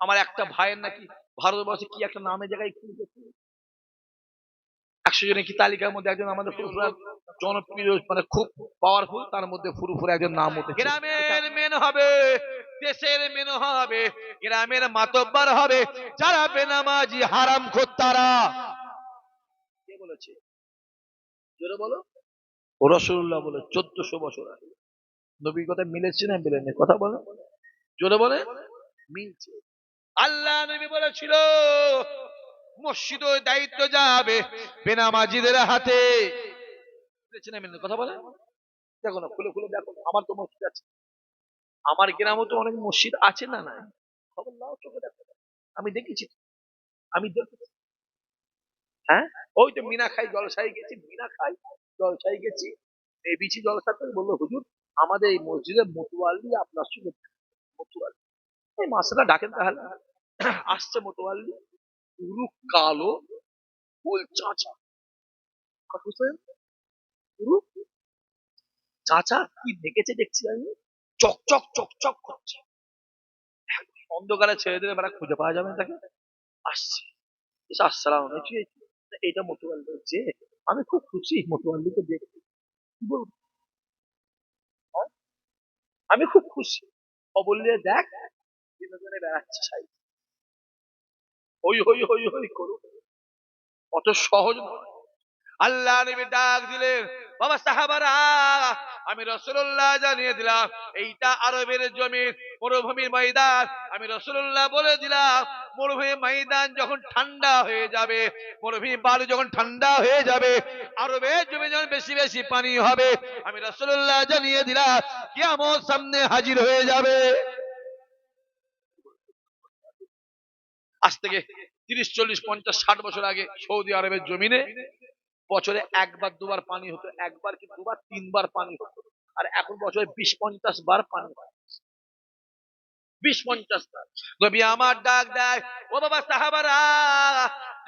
আমার একটা ভাইয়ের নাকি ভারতবর্ষে কি একটা নামে জায়গায়? একশো জনের কি তালিকার মধ্যে একজন আমাদের ফুরফুরা জনপ্রিয় মানে খুব পাওয়ারফুল তার মধ্যে ফুরফুরা একজন নাম উঠে গ্রামের মেন হবে দেশের মেন হবে গ্রামের মাতব্বার হবে যারা বেনামাজি হারাম তারা। কে বলেছে? জোরে বলো। রসুল্লাহ বলে চোদ্দশো বছর আগে। নবীর কথা মিলেছে না মিলেনি? কথা বলে। জোরে বলে। মিলছে। আল্লাহ নবী বলেছিল, মসজিদ দায়িত্ব যাবে বেনামাজিদের হাতে। কথা বলে? দেখো না, খুলে খুলে দেখো, আমার তো মসজিদ আছে। আমার গ্রামে তো অনেক মসজিদ আছে না না খবর নাও, চোখে দেখো। আমি দেখেছি। আমি দেখেছি। হ্যাঁ? ওই তো মিনা খাই জলসাই গেছি, মিনা খাই জলসাই গেছি। এই বিচি জলসা করে বলল, হুজুর, আমাদের এই মসজিদে মতুয়াল্লি আপনার সঙ্গে মতুয়াল্লি এই মাসটা ডাকেন তাহলে। আসছে মতুয়াল্লি পুরো কালো, ফুল চাচা। পুরো চাচা? কি দেখেছে দেখছি আমি? চকচক চকচক করছে। অন্ধকারে ছেড়ে দিলে বেড়া খুঁজে পাওয়া যাবে তাকে। আসছে। আসসালাম এইটা মতুয়াল্লি হচ্ছে আমি খুব খুশি মতুয়াল্লিকে দেখে কি বলব? হ্যাঁ? আমি খুব খুশি। ও বললে বেড়াচ্ছে হই হই হই হই করুন অত সহজ আল্লাহ নবী ডাক দিলেন, বাবা সাহাবারা, আমি রসুল্লাহ জানিয়ে দিলাম, এইটা আরবের জমিন, মরুভূমির ময়দান। আমি রসুল্লাহ বলে দিলাম মরুভূমি ময়দান যখন ঠান্ডা হয়ে যাবে, মরুভূমি বালু যখন ঠান্ডা হয়ে যাবে, আরবের জমি যখন বেশি বেশি পানি হবে। আমি রসুল্লাহ জানিয়ে দিলাম, কিয়ামত সামনে হাজির হয়ে যাবে আজ থেকে তিরিশ, চল্লিশ, পঞ্চাশ, ষাট বছর আগে সৌদি আরবের জমিনে বছরে একবার, দুবার পানি হতো, একবার কি দুবার, তিনবার পানি হতো। আর এখন বছরে বিশ, পঞ্চাশ বার পানি হয়। বিশ পঞ্চাশ নবী আমার ডাক দেয় ও বাবা সাহাবারা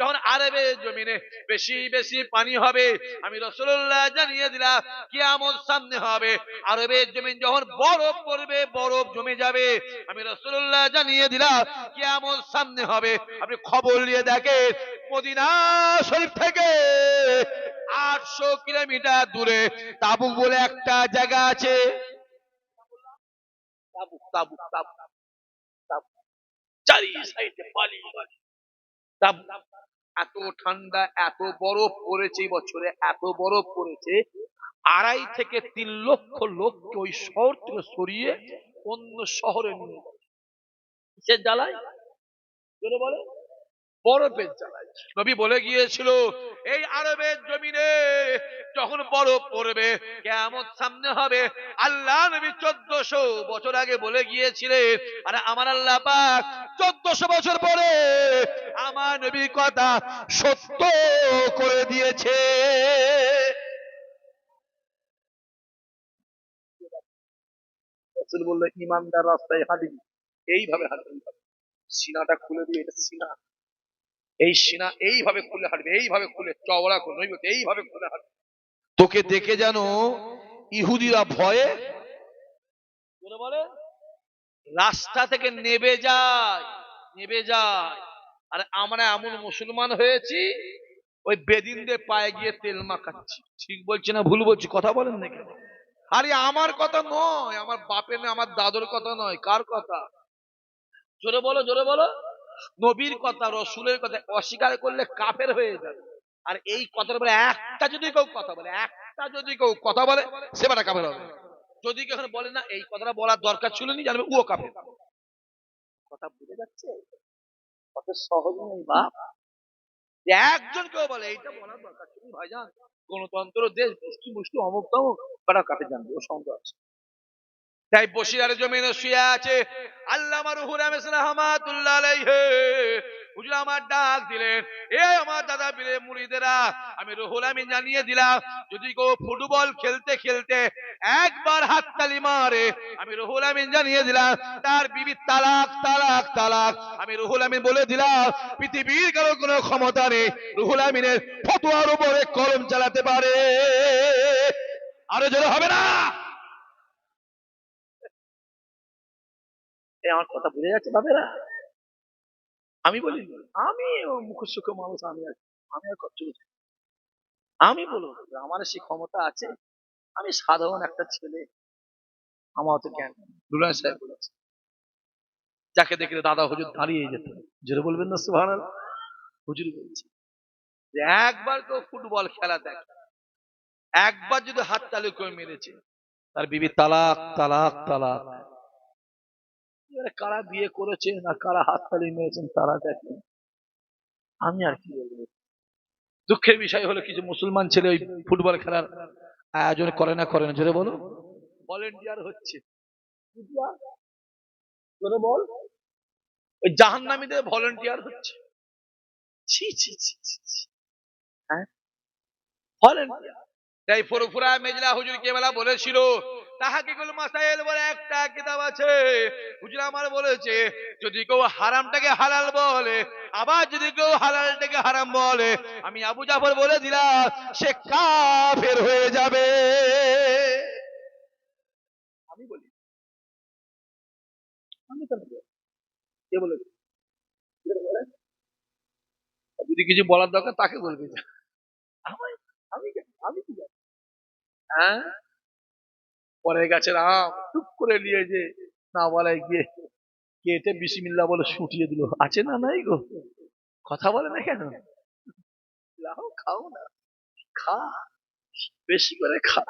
যখন আরবের জমিনে বেশি বেশি পানি হবে আমি রসুল্লাহ জানিয়ে দিলাম কিয়ামত সামনে হবে। আরবের জমিন যখন বরফ পড়বে বরফ জমে যাবে। আমি রসুল্লাহ জানিয়ে দিলাম কিয়ামত সামনে হবে। আপনি খবর নিয়ে দেখেন মদিনা শরীফ থেকে আটশো কিলোমিটার দূরে তাবুক বলে একটা জায়গা আছে। তাবুক তাবুক তাবুক। এত ঠান্ডা, এত বরফ পড়েছে বছরে, এত বরফ পড়েছে। আড়াই থেকে তিন লক্ষ লোককে ওই শহর থেকে সরিয়ে অন্য শহরে নিয়ে। কিসের জ্বালায়? বলে বরফের জ্বালায় নবী বলে গিয়েছিল, এই আরবের জমিনে যখন বরফ পড়বে কেমন সামনে হবে। আল্লাহ নবী চোদ্দশো বছর আগে বলে গিয়েছিলেন, আর আমার আল্লাহ পাক চোদ্দশো বছর পরে আমার নবী কথা সত্য করে দিয়েছে। বলল ইমানদার রাস্তায় হাঁটবি। এইভাবে হাঁটবি সিনাটা খুলে দিয়ে এটা সিনা। এই সিনা এইভাবে খুলে হাঁটবে এইভাবে খুলে চওড়া করে নইবে এইভাবে খুলে হাঁটবে। তোকে দেখে যেন ইহুদিরা ভয়ে বলে বলে। রাস্তা থেকে নেবে যায় নেবে যায়। আর আমরা এমন মুসলমান হয়েছি ওই বেদিনদের পায়ে গিয়ে তেল মাখাচ্ছি। ঠিক বলছি না ভুল বলছি কথা বলেন না কেন? আরে আমার কথা নয় আমার বাপের না আমার দাদুর কথা নয় কার কথা? জোরে বলো জোরে বলো। নবীর কথা, রসুলের কথা অস্বীকার করলে কাফের হয়ে যাবে। আর এই কথার বলে একটা যদি কেউ কথা বলে, একটা যদি কেউ কথা বলে, সে বেটা কাফের হবে। যদি কেউ বলে না, এই কথাটা বলার দরকার ছিল নি, জানবে ও কাফের। কথা বুঝে যাচ্ছে? কত সহজ নয় বাপ। একজন কেউ বলে, এইটা বলার দরকার ছিল ভাইজান। গণতন্ত্র দেশ মুষ্টি মুষ্টি অমুক তমুক বেটা কাফের জানবে ও সন্দেহ আছে। তাই বসিরার জমিনে শুয়ে আছে আল্লাহ রুহুল রহমাতুল্লাহ আলাইহি। আমার ডাক দিলেন, এ আমার দাদা বীরে মুরিদেরা আমি রুহুল আমিন জানিয়ে দিলাম, যদি কেউ ফুটবল খেলতে খেলতে একবার মারে, আমি রুহুল আমিন জানিয়ে দিলাম, তার বিবি তালাক তালাক তালাক। আমি রুহুল আমিন বলে দিলাম, পৃথিবীর কারও কোনো ক্ষমতা নেই, রুহুল আমিনের ফতোয়ার উপরে কলম চালাতে পারে। আরও জোরে হবে না? আমার কথা বুঝে যাচ্ছে বাবেরা আমি বলি আমি মুখসুখ মানুষ আমি আর আমি আর কত বুঝি? আমি বলব আমার সেই ক্ষমতা আছে। আমি সাধারণ একটা ছেলে। আমার অত জ্ঞান দুলান সাহেব বলেছে। যাকে দেখলে দাদা হুজুর দাঁড়িয়ে যেত। জোরে বলবেন না সুভান হুজুর বলছে একবার কেউ ফুটবল খেলা দেখে একবার যদি হাত তালি করে মেরেছে তার বিবি তালাক তালাক তালাক। এবারে কারা বিয়ে করেছে না কারা হাত তালি মেরেছেন তারা দেখেন। আমি আর কি বলব? দুঃখের বিষয় হলো কিছু মুসলমান ছেলে ওই ফুটবল খেলার আয়োজন করে না করে না। জোরে বলো ভলেন্টিয়ার হচ্ছে। জোরে বল। ওই জাহান্নামীদের ভলেন্টিয়ার হচ্ছে। ছি ছি ছি ছি, ছি। হ্যাঁ? ভলেন্টিয়ার তাই ফুরফুরা মেজলা হুজুর কেবেলা বলেছিল মাসাইল বলে একটা কিতাব আছে। আমার বলেছে, যদি কেউ হারামটাকে হালাল বলে, আবার যদি কেউ হালালটাকে হারাম বলে, আমি আবু জাফর বলে দিলাম, সে কাফের হয়ে যাবে। আমি বলি, আমি কে যদি কিছু বলার দরকার, তাকে বলবি আমি আমি কি জানি? হ্যাঁ? পরে গাছের আম টুক করে নিয়ে যে না বলায় গিয়ে কেটে বিসমিল্লা বলে শুটিয়ে দিল। আছে না নাই গো? কথা বলে না কেন? লাও খাও না, খা, বেশি করে খা।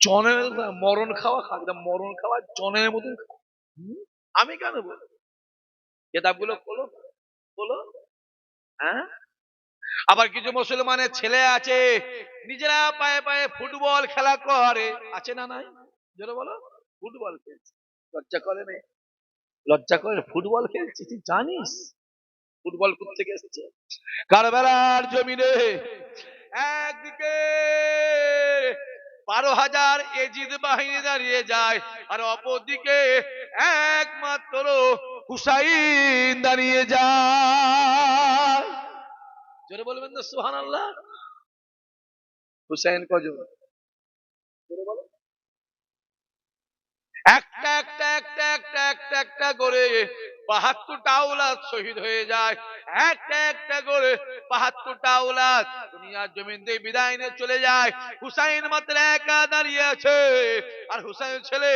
জনের মরণ খাওয়া খা একদম মরণ খাওয়া জনের মতন আমি কেন বলব? কেতাবগুলো বলো বলো হ্যাঁ? আবার কিছু মুসলমানের ছেলে আছে, নিজেরা পায়ে পায়ে ফুটবল খেলা করে। আছে না নাই? জোরে বলো। ফুটবল খেলছে। লজ্জা করে না লজ্জা করে ফুটবল খেলছি, তুই জানিস? ফুটবল থেকে এসেছে? কারবেলার জমিনে। একদিকে বারো হাজার এজিদ বাহিনী দাঁড়িয়ে যায়, আর অপরদিকে একমাত্র হুসাইন দাঁড়িয়ে যায়। জোরে বলবেন তো সুহান আল্লাহ হুসাইন কজন একটা একটা একটা একটা একটা একটা করে বাহাত্তরটা শহীদ হয়ে যায়। একটা একটা করে বাহাত্তরটা দুনিয়ার জমিন দিয়ে বিদায় নিয়ে চলে যায়। হুসাইন মাত্র একা দাঁড়িয়ে আছে। আর হুসাইন ছেলে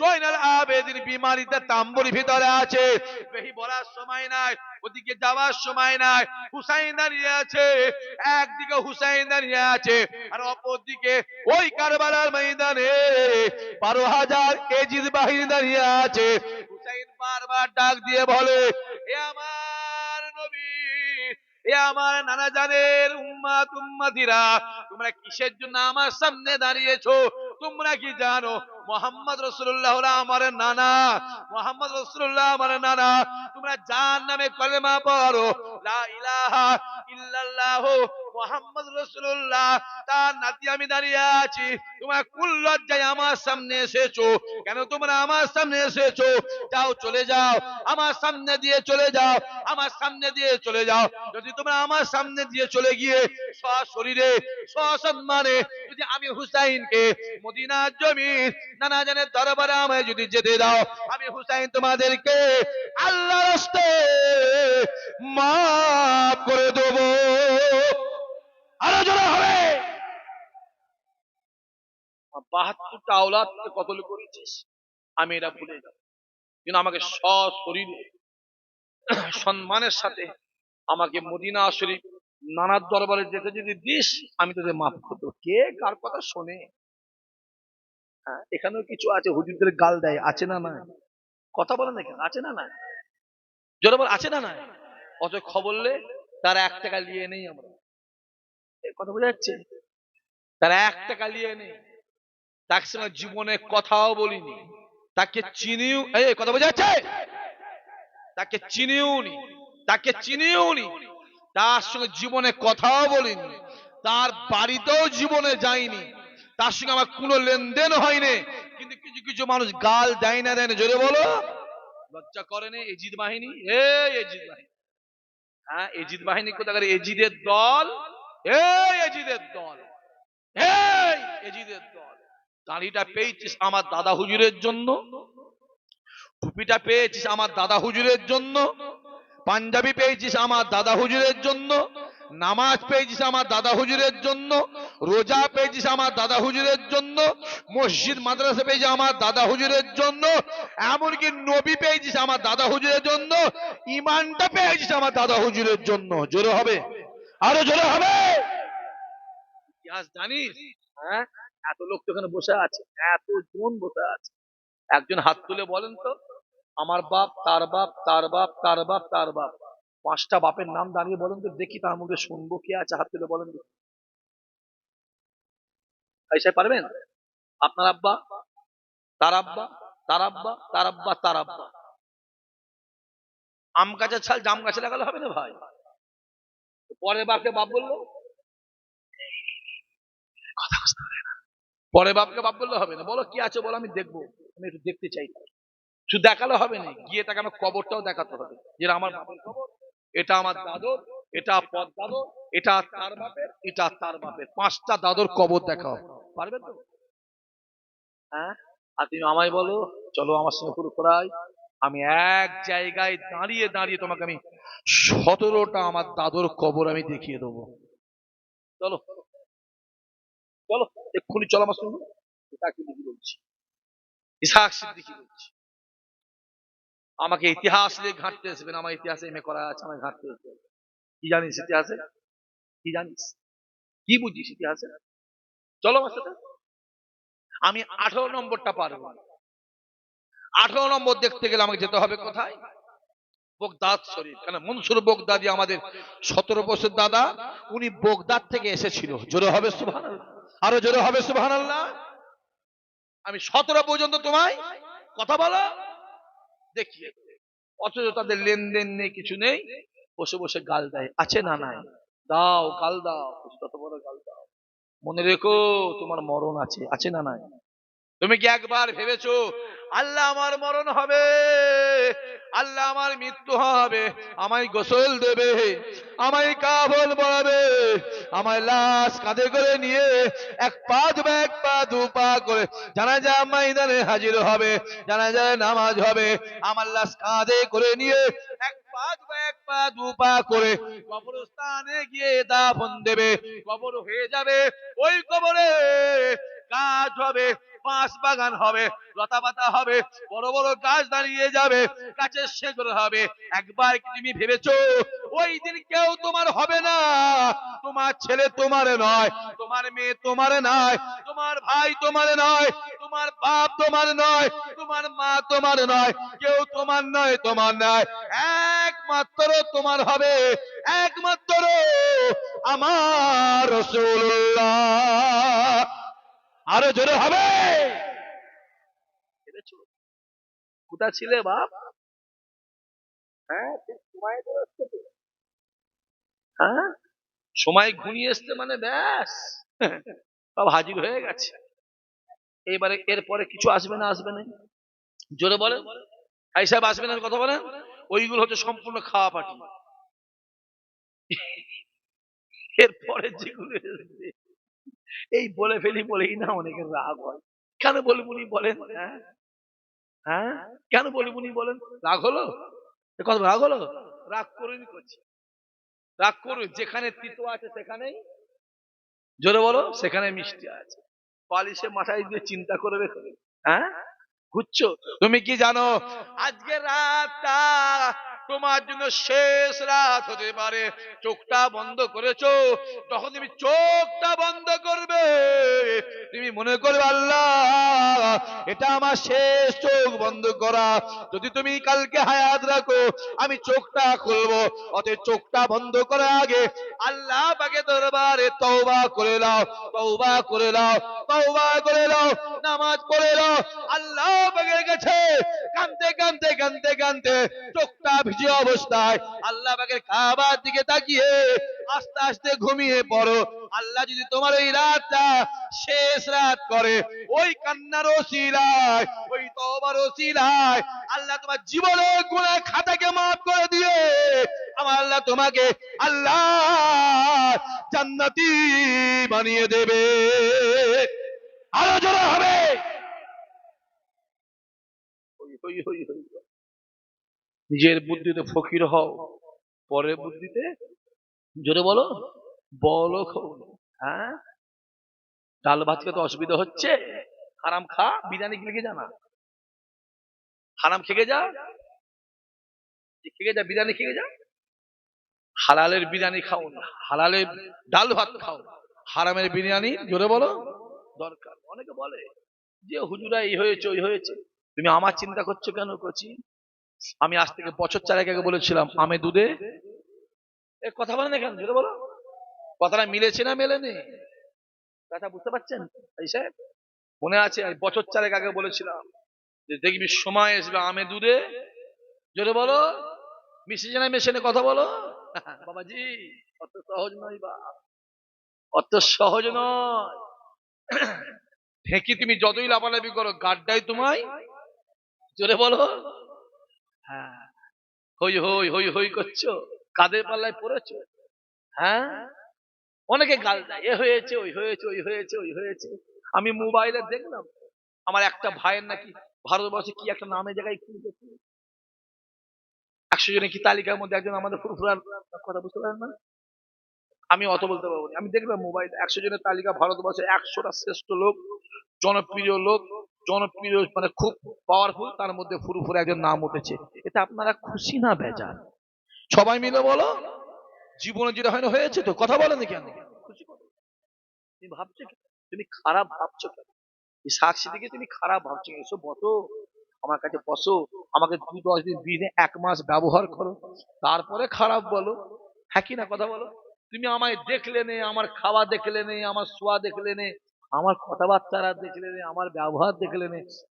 জয়নাল আবেদিন বিমারিতে তাম্বুর ভিতরে আছে। বেশি বলার সময় নাই। ওদিকে যাওয়ার সময় নাই। হুসাইন দাঁড়িয়ে আছে। একদিকে হুসাইন দাঁড়িয়ে আছে আর অপরদিকে ওই কারবালার ময়দানে বারো হাজার এজিদ বাহিনী দাঁড়িয়ে আছে। হুসাইন বারবার ডাক দিয়ে বলে, এ আমার নবী, এ আমার নানা জানের উম্মা তুম্মাদিরা তোমরা কিসের জন্য আমার সামনে দাঁড়িয়েছো? তোমরা কি জানো? মোহাম্মদ রসুল্লাহ আমার নানা। মোহাম্মদ রসুল্লাহ আমার নানা। তোমরা যার নামে কলেমা পড়ো। লা ইল্লাল্লাহ মোহাম্মদ রসুল্লাহ তার নাতি আমি দাঁড়িয়ে আছি। তোমরা কুল লজ্জায় আমার সামনে এসেছ। কেন তোমরা আমার সামনে এসেছ? যাও, চলে যাও। আমার সামনে দিয়ে চলে যাও। আমার সামনে দিয়ে চলে যাও। যদি তোমরা আমার সামনে দিয়ে চলে গিয়ে সশরীরে, সসম্মানে যদি আমি হুসাইনকে মদিনার জমিন নানা জানের দরবারে আমায় যদি যেতে দাও, আমি হুসাইন তোমাদেরকে আল্লাহ মাফ করে দেবো। আরও জোরে হবে বাহাত্তরটা আওলাদ কতল করেছিস? আমি এটা ভুলে যাব। কিন্তু আমাকে সশরীরে সম্মানের সাথে আমাকে মদিনা শরীফ নানার দরবারে যেতে যদি দিস আমি তোদের মাফ করতে কে কার কথা শোনে? হ্যাঁ, এখানেও কিছু আছে হুজুরদের গাল দেয় আছে না না কথা বলে না আছে না না জোরে আছে না না অত খবরলে তারা এক টাকা নিয়ে নেই আমরা। কথা বোঝা যাচ্ছে? তারা এক টাকা নিয়ে নেই তার সঙ্গে জীবনে কথাও বলিনি, তাকে চিনিও, এই কথা বোঝা যাচ্ছে? তাকে চিনিও নি তাকে চিনিও নি তার সঙ্গে জীবনে কথাও বলিনি, তার বাড়িতেও জীবনে যাইনি, তার সঙ্গে আমার কোনো লেনদেন হয়নি, কিন্তু কিছু কিছু মানুষ গাল দেয় না দেয় না, জোরে বলো। লজ্জা করে না, এজিদ বাহিনী এজিদ বাহিনী। হ্যাঁ এজিদ বাহিনী কোথাকার, এজিদের দল? এজিদের দল এজিদের দল। দাড়িটা পেয়েছিস আমার দাদা হুজুরের জন্য, টুপিটা পেয়েছিস আমার দাদা হুজুরের জন্য, পাঞ্জাবি পেয়েছিস আমার দাদা হুজুরের জন্য, নামাজ পেয়েছিস আমার দাদা হুজুরের জন্য, রোজা পেয়েছিস আমার দাদা হুজুরের জন্য, মসজিদ, মাদ্রাসা পেয়েছিস আমার দাদা হুজুরের জন্য, এমনকি নবী পেয়েছিস আমার দাদা হুজুরের জন্য, ইমানটা পেয়েছিস আমার দাদা হুজুরের জন্য। জোরে হবে। আরও জোরে হবে। জানিস? হ্যাঁ? এত লোক তো এখানে বসে আছে এত জন বসে আছে। একজন হাত তুলে বলেন তো, আমার বাপ, তার বাপ তার বাপ তার বাপ তার বাপ। পাঁচটা বাপের নাম দাঁড়িয়ে বলেন তো, দেখি তার মধ্যে শুনব কি আছে হাত তুলে বলেন তো। পয়সা পারবেন? আপনার আব্বা, তার আব্বা তার আব্বা তার আব্বা তার আব্বা। আম গাছের ছাল জাম গাছে লাগালে হবে না ভাই? পরের বাপকে বাপ বলল? পারে বাপকে বাপ বললে হবে না। বলো কি আছে বলো আমি দেখব। আমি একটু দেখতে চাই। শুধু দেখালে হবে না গিয়ে তাকে আমার কবরটাও দেখাতে হবে। যেটা আমার বাপের কবর এটা আমার দাদর এটা পদ দাদর এটা তার বাপের এটা তার বাপের। পাঁচটা দাদর কবর দেখাও। পারবে তো? হ্যাঁ? আর তুমি আমায় বলো চলো আমার সঙ্গে পুরো করাই আমি এক জায়গায় দাঁড়িয়ে দাঁড়িয়ে তোমাকে আমি সতেরোটা আমার দাদর কবর আমি দেখিয়ে দেবো। চলো। চলো, এক্ষুনি চলো আমার বলছি। আমাকে ইতিহাস নিয়ে ঘাঁটতে আসবেন আমার ইতিহাসে এমএ করা আছে আমায় ঘাঁটতে আসবে কি জানিস ইতিহাসে? কি জানিস? কি বুঝিস ইতিহাসে? চলো আমার সাথে। আমি আঠারো নম্বরটা পারব। আঠারো নম্বর দেখতে গেলে আমাকে যেতে হবে কোথায়? বগদাদ শরীফ। কেন? মনসুর বগদাদি আমাদের সতেরো বছর দাদা, উনি বগদাদ থেকে এসেছিল। জোরে হবে সুবহান আরও জোরে হবে আল্লাহ আমি সতেরো পর্যন্ত তোমায় কথা বলো। দেখিয়ে অথচ তাদের লেনদেন নেই, কিছু নেই। বসে বসে গাল দেয়। আছে না নাই? দাও, গাল দাও। তত বড় গাল দাও। মনে রেখো, তোমার মরণ আছে। আছে না নাই? তুমি কি একবার ভেবেছো আল্লাহ আমার মরণ হবে? আল্লাহ আমার মৃত্যু হবে। আমায় গোসল দেবে, আমায় কাবল বলাবে আমায় লাশ কাঁধে করে নিয়ে এক পা দেবে এক পা, দু পা করে জানা যায় ময়দানে হাজির হবে জানা যায় নামাজ হবে। আমার লাশ কাঁধে করে নিয়ে এক পা দেবে এক পা, দু পা করে কবরস্থানে গিয়ে দাফন দেবে। কবর হয়ে যাবে, ওই কবরে কাজ হবে। বাঁশ বাগান হবে লতা পাতা হবে, বড় বড় গাছ দাঁড়িয়ে যাবে, গাছের শেকড় হবে। একবার তুমি ভেবেছো, ওই দিন কেউ তোমার হবে না? তোমার ছেলে তোমার নয়, তোমার মেয়ে তোমার নয়, তোমার ভাই তোমার নয়, তোমার বাপ তোমার নয়, তোমার মা তোমার নয়, কেউ তোমার নয় তোমার নয়। একমাত্র তোমার হবে, একমাত্র আমার রসুল্লাহ। আরও জোরে হবে? কোথা ছিলে, বাপ? হ্যাঁ সময় হ্যাঁ? ঘুনিয়ে এসছে মানে ব্যাস। সব হাজির হয়ে গেছে। এইবারে এরপরে কিছু আসবে না আসবে না। জোরে বলে। এই সাহেব আসবে না কথা বলেন ওইগুলো হচ্ছে সম্পূর্ণ খাওয়া পাটি এরপরে যেগুলো এই বলে ফেলি বলেই না অনেকের রাগ হয়। কেন বলি বলেন? হ্যাঁ? হ্যাঁ? কেন বলবুনি বলেন? রাগ হলো? কত রাগ হলো? রাগ করুন করছি। রাগ করুন, যেখানে তিতো আছে সেখানেই। জোরে বলো, সেখানে মিষ্টি আছে। পালিশে মাথায় দিয়ে চিন্তা করে রেখে। হ্যাঁ? বুঝছ তুমি কি জানো? আজকে রাতটা তোমার জন্য শেষ রাত হতে পারে। চোখটা বন্ধ করেছ? তখন তুমি চোখটা বন্ধ করবে, তুমি মনে করবে, আল্লাহ, এটা আমার শেষ চোখ বন্ধ করা। যদি তুমি কালকে হায়াত রাখো, আমি চোখটা খুলবো। অতএব চোখটা বন্ধ করার আগে আল্লাহ পাকে দরবারে তওবা করে নাও, তওবা করে নাও, তওবা করে নাও, নামাজ পড়ে নাও। আল্লাহ আল্লাহ তোমার জীবনের খাতাকে মাফ করে দিয়ে আমার আল্লাহ তোমাকে আল্লাহ জান্নাতি বানিয়ে দেবে। আরও জোরে হবে। নিজের বুদ্ধিতে ফকির হও। পরের বুদ্ধিতে জোরে বলো বলো হ্যাঁ? ডাল ভাত খেতে অসুবিধা হচ্ছে? হারাম খা, বিরিয়ানি খেলে জানা হারাম খেয়ে যা খেয়ে যা, বিরিয়ানি খেয়ে যা। হালালের বিরিয়ানি খাও না। হালালের ডাল ভাত খাও। হারামের বিরিয়ানি, জোরে বলো, দরকার। অনেকে বলে যে, হুজুরা এই হয়েছে, ওই হয়েছে। তুমি আমার চিন্তা করছ কেন করছি আমি আজ থেকে বছর চারেক আগে বলেছিলাম, আমে দুধে এ, কথা বলেন কেন? জোরে বলো। কথাটা মিলেছে না মেলেনি? কথা বুঝতে পারছেন? সাহেব, মনে আছে বছর চারেক আগে বলেছিলাম যে দেখবি সময় আসবে আমে দুধে। জোরে বলো। মিশে না মেশে না কথা বলো। বাবাজি, অত সহজ নয় বা। অত সহজ নয়। ঢেকি তুমি যতই লাফালাফি করো, গাড্ডাই তোমায় জোরে বলো। হ্যাঁ। হই হই হই হই করছ কাদের পাল্লায় পড়েছো? হ্যাঁ? অনেকে গাল দেয় এ হয়েছে ওই হয়েছে ওই হয়েছে ওই হয়েছে। আমি মোবাইলে দেখলাম আমার একটা ভাইয়ের নাকি ভারতবর্ষে কি একটা নামে জায়গায় কি একশো জনের কি তালিকার মধ্যে একজন আমাদের ফুরফুরার কথা বুঝতে পারেন না? আমি অত বলতে পারব না। আমি দেখলাম মোবাইল একশো জনের তালিকা ভারতবর্ষে একশোটা শ্রেষ্ঠ লোক জনপ্রিয় লোক জনপ্রিয় মানে খুব পাওয়ারফুল তার মধ্যে ফুরফুরে একজন নাম উঠেছে। এটা আপনারা খুশি না বেজান সবাই মিলে বলো, জীবনে যেটা হয় না, হয়েছে তো? কথা বলেনি কেন? খুশি। তুমি ভাবছ তুমি খারাপ ভাবছ কেন? এই সাক্ষী দিকে তুমি খারাপ ভাবছ এসো বসো, আমার কাছে বসো, আমাকে দু দশ দিন দিনে এক মাস ব্যবহার করো, তারপরে খারাপ বলো। হ্যাঁ কি না, কথা বলো। তুমি আমায় দেখলে নে, আমার খাওয়া দেখলে নে, আমার শোয়া দেখলে নে আমার কথাবার্তারা দেখলেন, আমার ব্যবহার দেখলেন,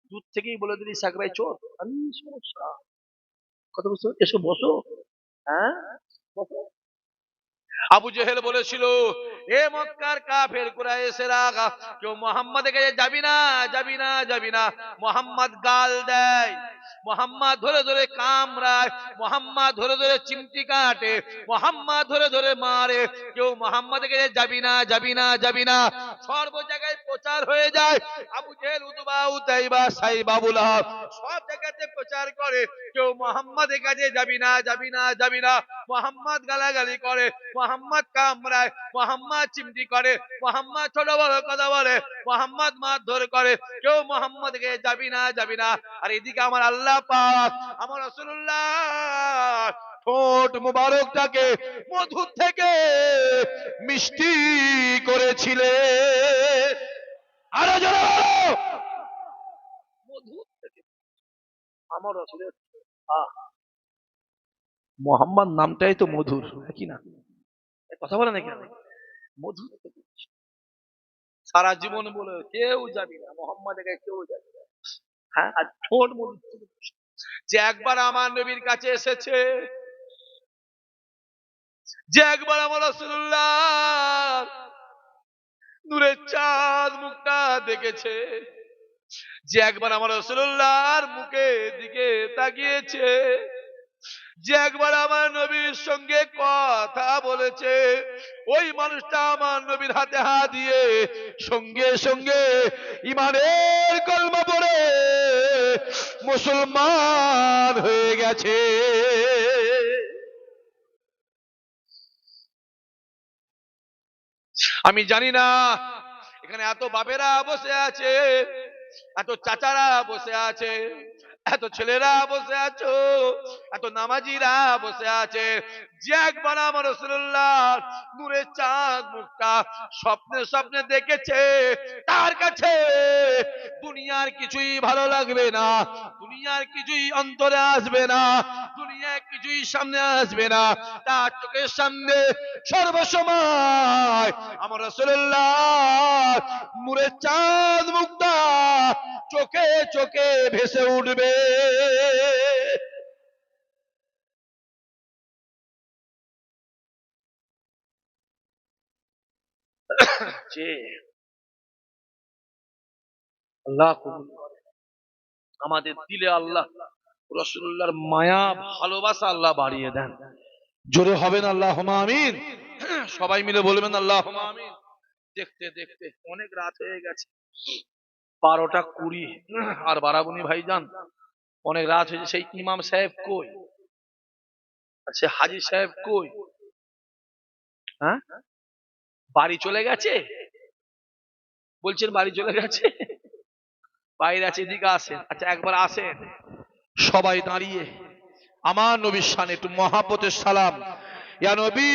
দূর থেকেই বলে দিলি সাকরাই চোর আমি সমস্যা কথা বুঝতে? এসো, বসো। হ্যাঁ? বসো। আবু জেহেল বলেছিল, এ মক্কার কাফের কুরাইশেরা কেউ মোহাম্মদের কাছে যাবি না যাবি না যাবি না। মোহাম্মদ গাল দেয়। মোহাম্মদ ধরে ধরে কামড়ায়, মোহাম্মদ ধরে ধরে চিমটি কাটে, মোহাম্মদ ধরে ধরে মারে, কেউ মোহাম্মদের কাছে যাবি না যাবি না যাবি না। সর্ব জায়গায় প্রচার হয়ে যায়। আবু জেহেল, উতবা, উতাইবা সাইবা বুলাহ সব জায়গাতে প্রচার করে। কেউ মোহাম্মদের কাছে যাবি না যাবি না যাবি না। মোহাম্মদ গালাগালি করে, মোহাম্মদ কামড়ায়, মোহাম্মদ চিমটি করে, মোহাম্মদ ছোট বড় কথা বলে, মোহাম্মদ মারধর করে। কেউ মোহাম্মদকে যাবি না যাবি না। আর এদিকে আমার আল্লাহ পাক আমার রসুল্লাহ ঠোঁট মুবারকটাকে মধুর থেকে মিষ্টি করেছিলে। আরও জোরে মধুর থেকে আমার রসুলের আহ, মোহাম্মদ নামটাই তো মধুর কি না? কথা বলে নাকি? মধুর সারা জীবন বলে কেউ যাবি না মোহাম্মদ কেউ যাবি না। যে একবার আমার নবীর কাছে এসেছে, যে একবার আমার রসুল্লাহ নূরের চাঁদ মুখটা দেখেছে, যে একবার আমার রসুল্লাহর মুখের দিকে তাকিয়েছে, যে একবার আমার নবীর সঙ্গে কথা বলেছে, ওই মানুষটা আমার নবীর হাতে হাত দিয়ে সঙ্গে সঙ্গে ইমানের কলমা পড়ে মুসলমান হয়ে গেছে। আমি জানি না এখানে এত বাপেরা বসে আছে। এত চাচারা বসে আছে, এত ছেলেরা বসে আছো, এত নামাজিরা বসে আছে। যে একবার আমার রসুল্লাহ নূরের চাঁদ মুখটা স্বপ্নে স্বপ্নে দেখেছে, তার কাছে দুনিয়ার কিছুই ভালো লাগবে না, দুনিয়ার কিছুই অন্তরে আসবে না, দুনিয়ার কিছুই সামনে আসবে না। তার চোখের সামনে সর্বসময় আমার রসুল্লাহ নূরের চাঁদ মুক্তা চোখে চোখে ভেসে উঠবে। আল্লাহ আমাদের দিলে আল্লাহ রসুল্লাহর মায়া, ভালোবাসা আল্লাহ বাড়িয়ে দেন। জোরে হবেন আল্লাহ আমিন। সবাই মিলে বলবেন আল্লাহ আমিন। দেখতে দেখতে অনেক রাত হয়ে গেছে। বারোটা কুড়ি। আর বারাবুনি ভাইজান, অনেক রাত হয়েছে, সেই ইমাম সাহেব কই? আচ্ছা হাজি সাহেব কই? হ্যাঁ? বাড়ি চলে গেছে? বলছেন বাড়ি চলে গেছে? বাইরে আছে, এদিকে আসেন। আচ্ছা একবার আসেন। সবাই দাঁড়িয়ে। আমার নবীর শানে একটু মহাপতের সালাম। ইয়া নবী!